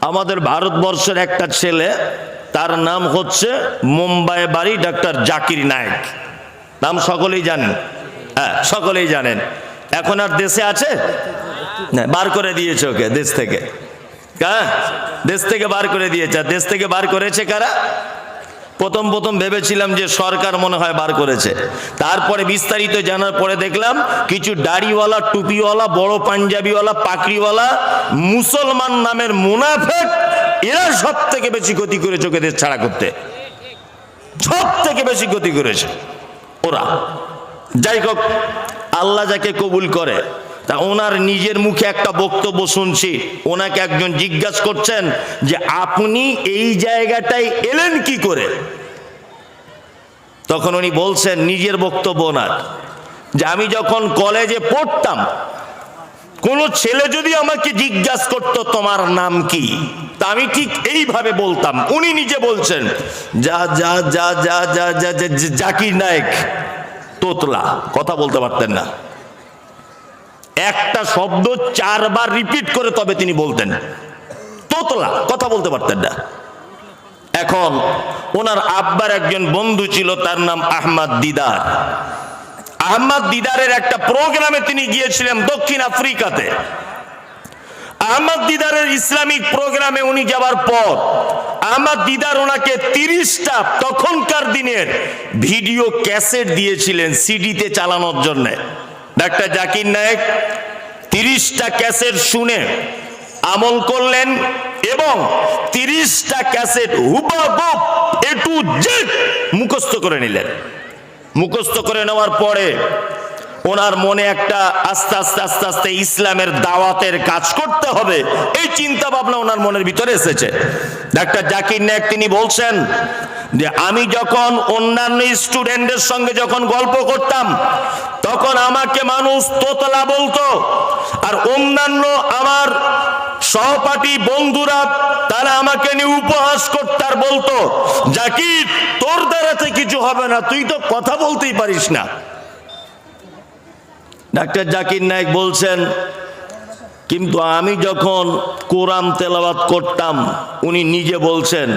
আমাদের ভারতবর্ষের একটা ছেলে, তার নাম হচ্ছে মুম্বাই বাড়ি ডাক্তার জাকির নায়ক। নাম সকলেই জানেন। হ্যাঁ সকলেই জানেন। এখন আর দেশে আছে? বার করে দিয়েছে ওকে, দেশ থেকে। হ্যাঁ দেশ থেকে বার করে দিয়েছে। দেশ থেকে বার করেছে কারা? প্রথম প্রথম ভেবেছিলাম যে সরকার মনে হয় বার করেছে। তারপরে বিস্তারিত জানার পরে দেখলাম কিছু দাড়িওয়ালা, টুপিওয়ালা, বড় পাঞ্জাবিওয়ালা, পাকড়িওয়ালা, মুসলমান নামের মুনাফেক, এরা সব থেকে বেশি ক্ষতি করেছে ওকে দেশ ছাড়া করতে। সব থেকে বেশি ক্ষতি করেছে। ওরা। যাই হোক, আল্লাহ যাকে কবুল করে তা ওনার নিজের মুখে একটা বক্তব্য শুনছি। ওনাকে একজন জিজ্ঞাস করছেন যে, আপনি এই জায়গাটায় এলেন কি করে? তখন উনি বলছেন, নিজের বক্তব্য ওনার। যে আমি যখন কলেজে পড়তাম, কোনো ছেলে যদি আমাকে জিজ্ঞাস করত, তোমার নাম কি? তা আমি ঠিক এইভাবে বলতাম। উনি নিজে বলছেন, যা যা যা যা যা যা যা জাকির নায়ক, তোতলা। কথা বলতে পারতেন না। একটা শব্দ চারবার রিপিট করে তবে তিনি বলতেন। তোতলা, কথা বলতে পারতেন না। এখন ওনার আব্বার একজন বন্ধু ছিল, তার নাম আহমদ দিদার। আহমদ দিদারের একটা প্রোগ্রামে তিনি গিয়েছিলেন দক্ষিণ আফ্রিকাতে। আহমদ দিদারের ইসলামিক প্রোগ্রামে উনি যাওয়ার পর আহমদ দিদার ওনাকে তিরিশটা তখনকার দিনের ভিডিও ক্যাসেট দিয়েছিলেন সিডিতে চালানোর জন্য। ডাক্তার জাকির নায়েক তিরিশটা ক্যাসেট শুনে আমল করলেন এবং তিরিশটা ক্যাসেট হুবাহুব এ টু মুখস্থ করে নিলেন। মুখস্থ করে নেওয়ার পরে ওনার মনে একটা আস্তে আস্তে আস্তে আস্তে ইসলামের দাওয়াতের কাজ করতে হবে, এই চিন্তা ভাবনা ওনার মনের ভিতরে এসেছে। ডাক্তার জাকির নায়ক তিনি বলছেন যে আমি যখন অন্যান্য স্টুডেন্টদের সঙ্গে যখন গল্প করতাম, তখন আমাকে মানুষ তোতলা বলতো। আর অন্যান্য আমার সহপাঠী বন্ধুরা, তারা আমাকে নিয়ে উপহাস করতে আর বলতো, জাকির, তোর দ্বারাতে কিছু হবে না, তুই তো কথা বলতেই পারিস না। ডাক্তার জাকির নায়ক বলছেন, কিন্তু আমি যখন কোরআন তেলাওয়াত করতাম, উনি নিজে বলছেন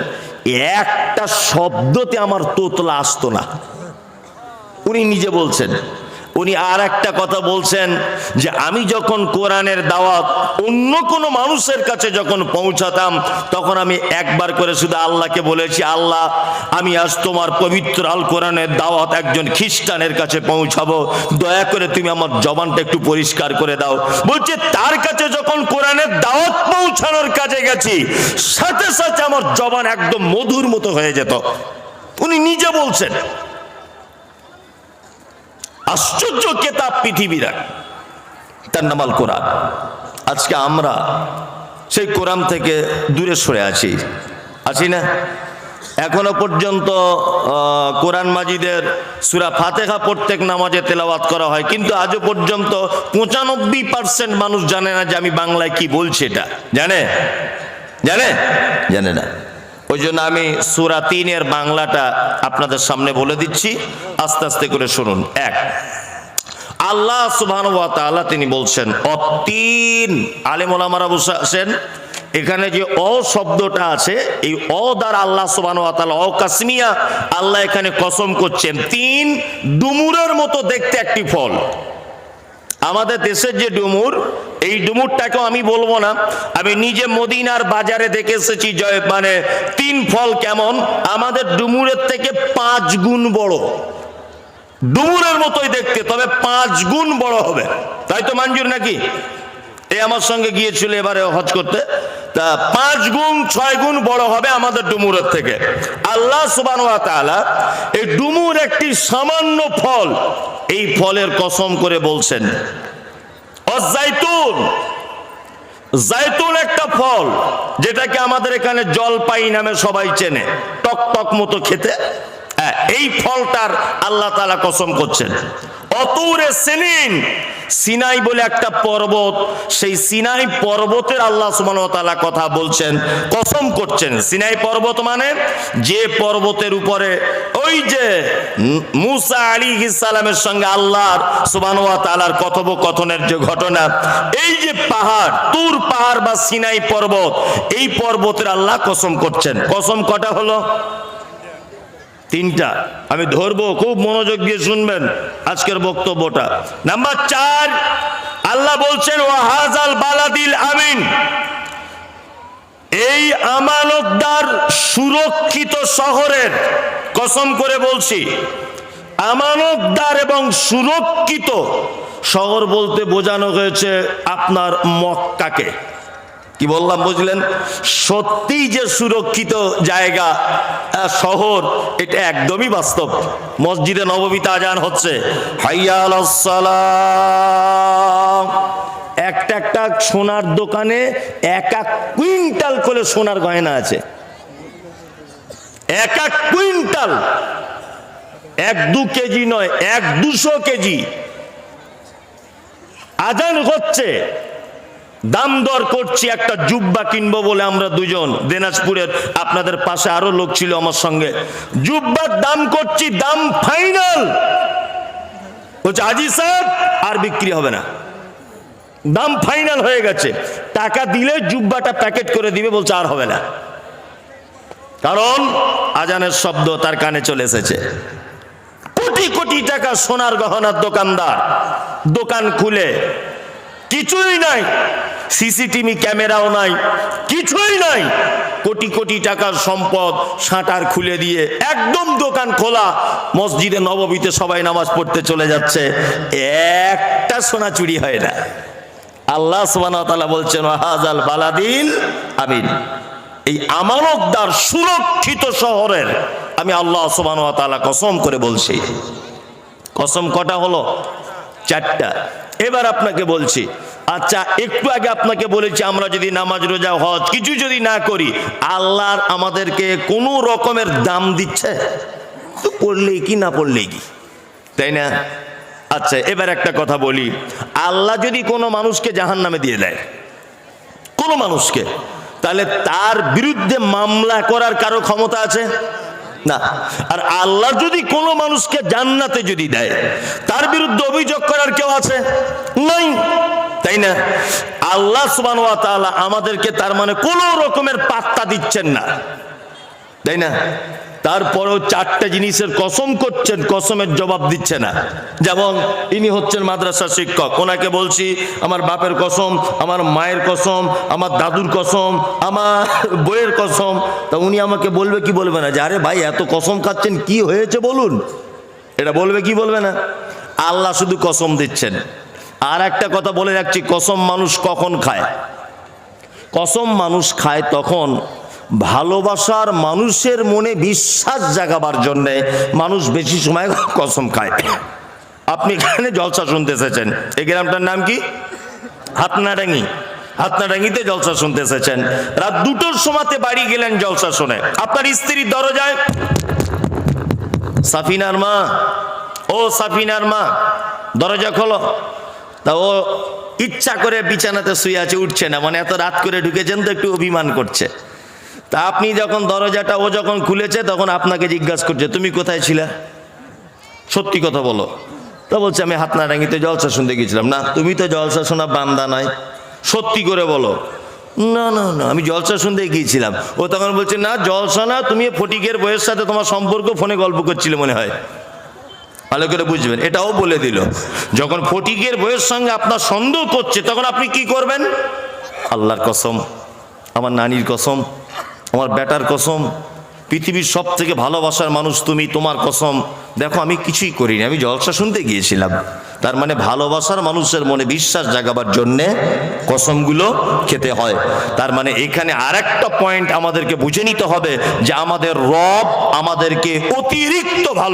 একটা শব্দতে আমার তোতলা আসতো না। উনি নিজে বলছেন উনি আর একটা কথা বলছেন যে আমি যখন কোরআনের দাওয়াত অন্য কোনো মানুষের কাছে যখন পৌঁছাতাম, তখন আমি একবার করে শুধু আল্লাহকে বলেছি, আল্লাহ, আমি আজ তোমার পবিত্র আল কোরআনের দাওয়াত একজন খ্রিস্টানের কাছে পৌঁছাবো। দয়া করে তুমি আমার জবানটা একটু পরিষ্কার করে দাও। বলছে, তার কাছে যখন কোরআনের দাওয়াত পৌঁছানোর কাজে গেছি, সাথে সাথে আমার জবান একদম মধুর মতো হয়ে যেত। উনি নিজে বলছেন। আশ্চর্য কেতাব পৃথিবীর। তার নাম আল কোরআন আজকে আমরা সেই কোরআন থেকে দূরে সরে আছি। আছি না? এখনও পর্যন্ত কোরআন মাজিদের সুরা ফাতেহা প্রত্যেক নামাজে তেলাওয়াত করা হয়, কিন্তু আজও পর্যন্ত পঁচানব্বই পার্সেন্ট মানুষ জানে না যে আমি বাংলায় কি বলছি এটা। জানে? জানে? জানে না। ওই জন্য আমি সুরা তিনের বাংলাটা আপনাদের সামনে বলে দিচ্ছি। আস্তে আস্তে করে শুনুন। এক। আল্লাহ সুবহান ওয়া তাআলা তিনি বলছেন, অতিন। আলেম ওলামারা বসে আছেন এখানে যে অ শব্দটা আছে, এই অ দ্বারা আল্লাহ সুবহান ওয়া তাআলা, অ কাসমিয়া, আল্লাহ এখানে কসম করছেন, তিন ডুমুরের মতো দেখতে একটি ফল। আমাদের দেশের যে ডুমুর, এই ডুমুরটাকেও আমি বলব না। আমি নিজে মদিনার বাজারে দেখে এসেছি, জয় মানে তিন ফল কেমন? আমাদের ডুমুরের থেকে পাঁচ গুণ বড়। ডুমুরের মতোই দেখতে, তবে পাঁচ গুণ বড় হবে। তাই তো মঞ্জুর নাকি? এ আমার সঙ্গে গিয়েছিল এবারে হজ করতে। তা পাঁচ গুণ, ছয় গুণ বড় হবে আমাদের ডুমুরের থেকে। আল্লাহ সুবান এই ডুমুর একটি সামান্য ফল এই ফলের কসম করে বলছেন জাইতুন একটা ফল যেটাকে আমাদের এখানে জলপাই নামে সবাই চেনে টক টক মতো খেতে। হ্যাঁ, এই ফলটার আল্লাহ তালা কসম করছেন। অতুরে সেনিন সিনাই বলে একটা পর্বত। সেই সিনাই পর্বতের আল্লাহ তাআলা কথা বলছেন, কসম করছেন। সিনাই পর্বত মানে যে পর্বতের উপরে ওই যে মুসা আলাইহিস সালামের সঙ্গে আল্লাহর ওয়া কথোপকথনের যে ঘটনা, এই যে পাহাড়, তুর পাহাড় বা সিনাই পর্বত, এই পর্বতের আল্লাহ কসম করছেন। কসম কটা হলো? তিনটা। আমি ধরবো, খুব মনোযোগ দিয়ে শুনবেন আজকের বক্তব্যটা। নাম্বার চার, আল্লাহ বলছেন ওয়াহাজাল বালাদিল আমিন। এই আমানতদার সুরক্ষিত শহরের, কসম করে বলছি, আমানতদার এবং সুরক্ষিত শহর বলতে বোঝানো হয়েছে আপনার মক্কাকে। কি বললাম, বুঝলেন? সত্যি যে সুরক্ষিত জায়গা শহর, এটা একদমই বাস্তব। মসজিদে নবমীতে আজান হচ্ছে। একটা একটা সোনার দোকানে এক এক কুইন্টাল করে সোনার গয়না আছে। এক এক কুইন্টাল। এক দু কেজি নয়, এক দুশো কেজি। আজান হচ্ছে। দাম দর করছি, একটা জুব্বা কিনবো বলে আমরা দুজন। দিনাজপুরের আপনাদের পাশে আরও লোক ছিল আমার সঙ্গে। জুব্বার দাম করছি, দাম ফাইনাল। বলছে, আজি সাহেব, আর বিক্রি হবে না। দাম ফাইনাল হয়ে গেছে। টাকা দিলে জুব্বাটা প্যাকেট করে দিবে, বলছে, আর হবে না। কারণ আজানের শব্দ তার কানে চলে এসেছে। কোটি কোটি টাকা সোনার গহনার দোকানদার। দোকান খুলে কিছুই নাই। সিসিটিভি ক্যামেরাও নাই, কিছুই নাই। কোটি কোটি টাকার সম্পদ সাঁটার খুলে দিয়ে একদম দোকান খোলা, মসজিদে নববীতে সবাই নামাজ পড়তে চলে যাচ্ছে। একটা সোনা চুরি হয় না। আল্লাহ তাআলা বলছেন হাজাল বালাদিন আমিন। এই আমানতদার সুরক্ষিত শহরের, আমি আল্লাহ সুবহানাহু কসম করে বলছি। কসম কটা হলো? চারটা। এবার আপনাকে বলছি আচ্ছা একটু আগে আপনাকে বলেছি, আমরা যদি নামাজ, রোজা, হজ কিছু যদি না করি আল্লাহর আমাদেরকে কোনো রকমের দাম দিচ্ছে? তো পড়লেই কি, না পড়লেই কি? তাই না? আচ্ছা এবার একটা কথা বলি, আল্লাহ যদি কোনো মানুষকে জাহান নামে দিয়ে দেয়, কোনো মানুষকে, তাহলে তার বিরুদ্ধে মামলা করার কারও ক্ষমতা আছে? না, আর আল্লাহ যদি কোনো মানুষকে জান্নাতে যদি দেয়, তার বিরুদ্ধে অভিযোগ করার কেউ আছে? নাই। তাই না? আল্লাহ সুবান আমাদেরকে তার মানে কোনো রকমের পাত্তা দিচ্ছেন না। তাই না? তারপরেও চারটে জিনিসের কসম করছেন, কসমের জবাব দিচ্ছে না। যেমন, ইনি হচ্ছেন মাদ্রাসা শিক্ষক। ওনাকে বলছি, আমার বাপের কসম, আমার মায়ের কসম, আমার দাদুর কসম, আমার বইয়ের কসম। তা উনি আমাকে বলবে কি বলবে না? যে, আরে ভাই, এত কসম খাচ্ছেন, কি হয়েছে বলুন? এটা বলবে কি বলবে না? আল্লাহ শুধু কসম দিচ্ছেন। আর একটা কথা বলে রাখছি, কসম মানুষ কখন খায়? কসম মানুষ খায় তখন ভালোবাসার মানুষের মনে বিশ্বাস জাগাবার জন্যে মানুষ বেশি সময় কসম খায়। আপনি এখানে জলসা শুনতে এসেছেন। এই গ্রামটার নাম কি? হাতনাডাঙ্গি। হাতনাডাঙ্গিতে জলসা শুনতে এসেছেন। রাত দুটোর সময়তে বাড়ি গেলেন জলসা শুনে। আপনার স্ত্রীর দরজায়। সাফিনার মা। ও সাফিনার মা, দরজা খোলো। তা ও ইচ্ছা করে বিছানাতে শুয়ে আছে, উঠছে না। মানে এত রাত করে ঢুকেছেন তো একটু অভিমান করছে। তা আপনি যখন দরজাটা ও যখন খুলেছে, তখন আপনাকে জিজ্ঞাসা করছে, তুমি কোথায় ছিলে? সত্যি কথা বলো। তো বলছে, আমি হাতনাডাঙ্গিতে জলসা শুনতে গেছিলাম না, তুমি তো জলসা শোনা বান্দা নয়। সত্যি করে বলো। না না না, আমি জলসা শুনতে গিয়েছিলাম। ও তখন বলছে, না, জলসা না, তুমি ফটিকের বইয়ের সাথে তোমার সম্পর্ক, ফোনে গল্প করছিলে মনে হয়। ভালো করে বুঝবেন, এটাও বলে দিল। যখন ফটিকের বইয়ের সঙ্গে আপনার সন্দেহ করছে, তখন আপনি কি করবেন? আল্লাহর কসম, আমার নানির কসম আমার বেটার কসম, পৃথিবীর সব থেকে ভালোবাসার মানুষ তুমি, তোমার কসম। দেখো, আমি কিছুই করিনি, আমি জলসা শুনতে গিয়েছিলাম। তার মানে ভালোবাসার মানুষের মনে বিশ্বাস জাগাবার জন্যে কসমগুলো খেতে হয়। তার মানে এখানে আরেকটা পয়েন্ট আমাদেরকে বুঝে নিতে হবে যে আমাদের রব আমাদেরকে অতিরিক্ত ভালো